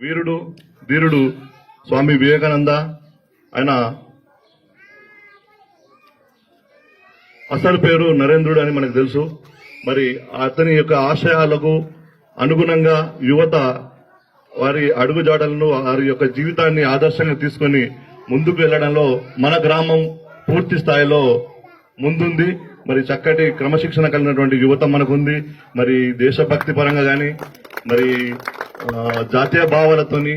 వీరుడు ధీరుడు స్వామి వివేకానంద. ఆయన అసలు పేరు నరేంద్రుడు అని మనకు తెలుసు. మరి అతని యొక్క ఆశయాలకు అనుగుణంగా యువత వారి అడుగుజాడలను వారి యొక్క జీవితాన్ని ఆదర్శంగా తీసుకొని ముందుకు వెళ్ళడంలో మన గ్రామం పూర్తి స్థాయిలో ముందుంది. మరి చక్కటి క్రమశిక్షణ కలిగినటువంటి యువత మనకుంది. మరి దేశభక్తి పరంగా కానీ మరి జాతీయ భావాలతోని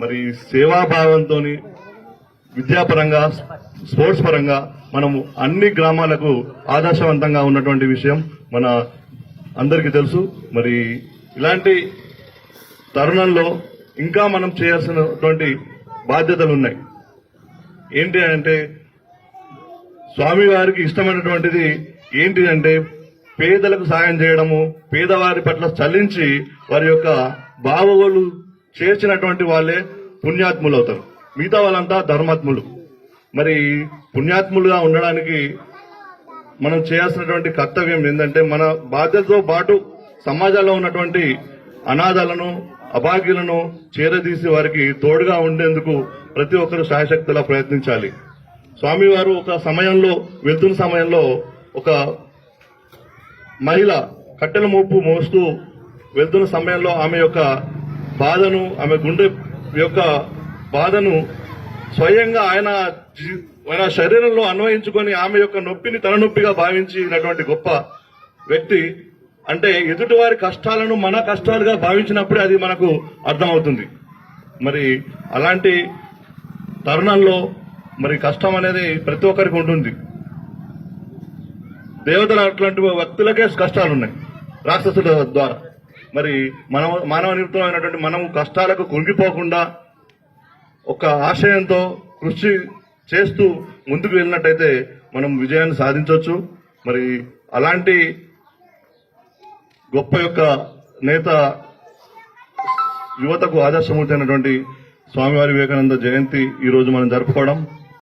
మరి సేవాభావంతో విద్యాపరంగా స్పోర్ట్స్ పరంగా మనము అన్ని గ్రామాలకు ఆదర్శవంతంగా ఉన్నటువంటి విషయం మన అందరికీ తెలుసు. మరి ఇలాంటి తరుణంలో ఇంకా మనం చేయాల్సినటువంటి బాధ్యతలు ఉన్నాయి. ఏంటి అంటే స్వామివారికి ఇష్టమైనటువంటిది ఏంటి అంటే పేదలకు సాయం చేయడము పేదవారి పట్ల చలించి వారి యొక్క బావోలు చేర్చినటువంటి వాళ్ళే పుణ్యాత్ములు అవుతారు. మిగతా వాళ్ళంతా ధర్మాత్ములు. మరి పుణ్యాత్ములుగా ఉండడానికి మనం చేయాల్సినటువంటి కర్తవ్యం ఏంటంటే మన బాధ్యతతో పాటు సమాజంలో ఉన్నటువంటి అనాథాలను అభాగ్యులను చేరదీసి వారికి తోడుగా ఉండేందుకు ప్రతి ఒక్కరు సాయశక్తిలా ప్రయత్నించాలి. స్వామివారు ఒక సమయంలో వెళ్తున్న సమయంలో ఒక మహిళ కట్టెల మోపు మోస్తూ వెళ్తున్న సమయంలో ఆమె యొక్క బాధను ఆమె గుండె యొక్క బాధను స్వయంగా ఆయన జీ- ఆయన శరీరంలో అన్వయించుకొని ఆమె యొక్క నొప్పిని తలనొప్పిగా భావించినటువంటి గొప్ప వ్యక్తి. అంటే ఎదుటివారి కష్టాలను మన కష్టాలుగా భావించినప్పుడే అది మనకు అర్థమవుతుంది. మరి అలాంటి తరుణంలో మరి కష్టం అనేది ప్రతి ఒక్కరికి ఉంటుంది. దేవతలు అట్లాంటి వ్యక్తులకే కష్టాలు ఉన్నాయి రాక్షసుల ద్వారా. మరి మనవ మానవ నిమిత్తమైనటువంటి మనం కష్టాలకు కుంగిపోకుండా ఒక ఆశయంతో కృషి చేస్తూ ముందుకు వెళ్ళినట్టయితే మనం విజయాన్ని సాధించవచ్చు మరి అలాంటి గొప్ప యొక్క నేత యువతకు ఆదర్శమూర్తి అయినటువంటి స్వామివారి వివేకానంద జయంతి ఈ రోజు మనం జరుపుకోవడం.